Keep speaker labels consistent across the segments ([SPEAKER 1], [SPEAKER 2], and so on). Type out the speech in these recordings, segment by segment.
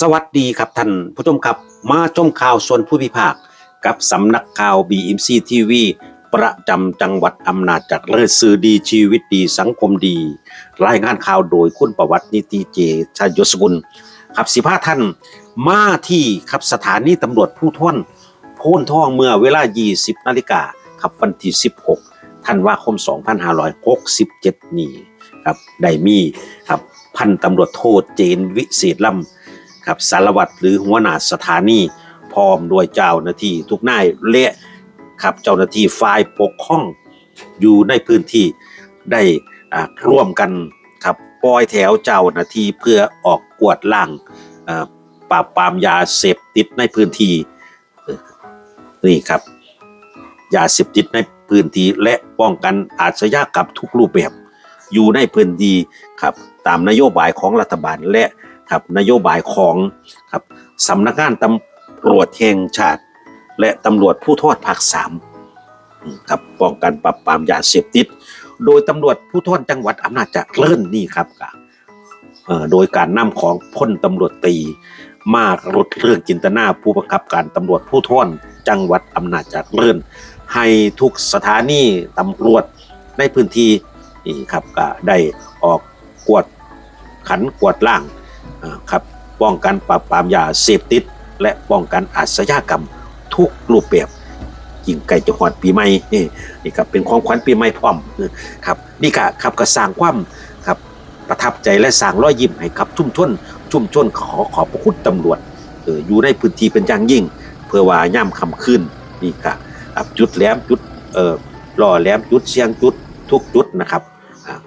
[SPEAKER 1] สวัสดีครับท่านผู้ชมครับ มาชมข่าวส่วนผู้พิพากษ์กับสำนักข่าว BMC TV ประจำจังหวัดอำนาจเจริญสื่อดีชีวิตดีสังคมดี รายงานข่าวโดยคุณประวัตินิติเจชายศกุลครับสิพาท่าน มาที่ครับสถานีตำรวจผู้ท่วนโพนท่องเมื่อเวลา 20 นาฬิกาครับวันที่ 16 ธันวาคม 2567 นี้ครับได้มีครับพันตำรวจโทเจนวิเศษลำ ครับสารวัตรหรือหัวหน้าสถานีพร้อมด้วยเจ้าหน้าที่ทุกนายและครับเจ้าหน้าที่ฝ่ายปกครองอยู่ในพื้นที่ได้ร่วมกันครับปล่อยแถวเจ้าหน้าที่เพื่อออกกวดล้างอ่าปราบปรามยาเสพติดในพื้นที่นี่ครับยาเสพติดในพื้นที่และป้องกันอาชญากรรมทุกรูปแบบ อยู่ในพื้นที่ครับตามนโยบายของรัฐบาลและ ครับนโยบายของครับสำนักงานตำรวจแห่งชาติ และตำรวจผู้ทอดภาคสามครับป้องกันปราบปรามยาเสพติด โดยตำรวจผู้ทอดจังหวัดอำนาจเจริญนี่ครับก็เอ่อโดยการนำของพลตำรวจตีมากรถเรื่องจินตนาผู้บังคับการตำรวจผู้ทอนจังหวัดอำนาจเจริญให้ทุกสถานีตำรวจในพื้นที่นี่ครับก็ได้ออกกวดขันกวดล่าง ครับป้องกันปราบปรามยาเสพติด และป้องกันอาชญากรรมทุกรูปแบบยิ่งใกลจะหอดปีใหม่นี่นี่ครับเป็นของขวัญปีใหม่พร้อมครับนี่ก็ครับก็สร้างความครับประทับใจและสร้างรอยยิ้มให้ครับชุ่มชนชุ่มชนขอขอบพระคุณตำรวจเอออยู่ในพื้นที่เป็นอย่างยิ่ง เพื่อว่าย่ำคำขึ้นนี่ก็ครับจุดแหลมจุดเอ่อล่อแหลมจุดเชียงจุดทุกจุดนะครับ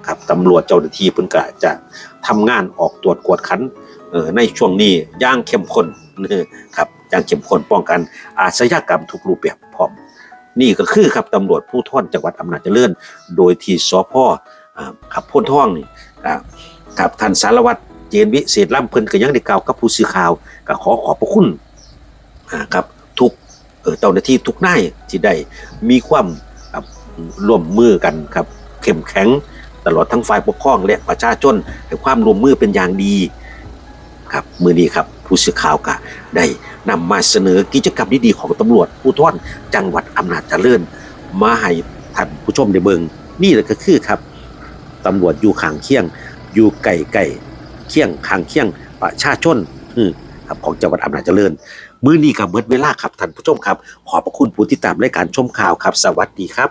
[SPEAKER 1] ครับ ตำรวจเจ้าหน้าที่เพิ่นก็จะทำงานออกตรวจกวดขันออในช่วงนี้ย่างเข้มข้นนะครับย่างเข้มข้นป้องกันอาชญากรรมทุกรูปแบบพร้อม นี่ก็คือครับตำรวจผู้ท่อนจังหวัดอำนาจเจริญ โดยที่สพอ่าขับพ้นท่องนี่ครับท่านสารวัตรเจนวิเศษล่ำเพิ่นก็ยังได้กล่าวกับผู้สื่อข่าวก็ขอขอบพระคุณครับทุกเจ้าหน้าที่ทุกนายที่ได้มีความร่วมมือกันครับเข้มแข็ง ตลอดทั้งฝ่ายปกครองและประชาชนให้ความร่วมมือเป็นอย่างดีครับมือนี้ครับผู้สื่อข่าวก็ได้นำมาเสนอกิจกรรมดีๆของตำรวจผู้ท่อนจังหวัดอำนาจเจริญ มาให้ท่านผู้ชมได้เบิงนี่แหละก็คือครับตำรวจอยู่ข้างเคียง อยู่ไก่ไก่เคียงข้างเคียงประชาชนครับของจังหวัดอำนาจเจริญ มื้อนี้กับเบิดเวลาครับท่านผู้ชมครับ ขอบพระคุณผู้ที่ตามรายการชมข่าวครับ สวัสดีครับ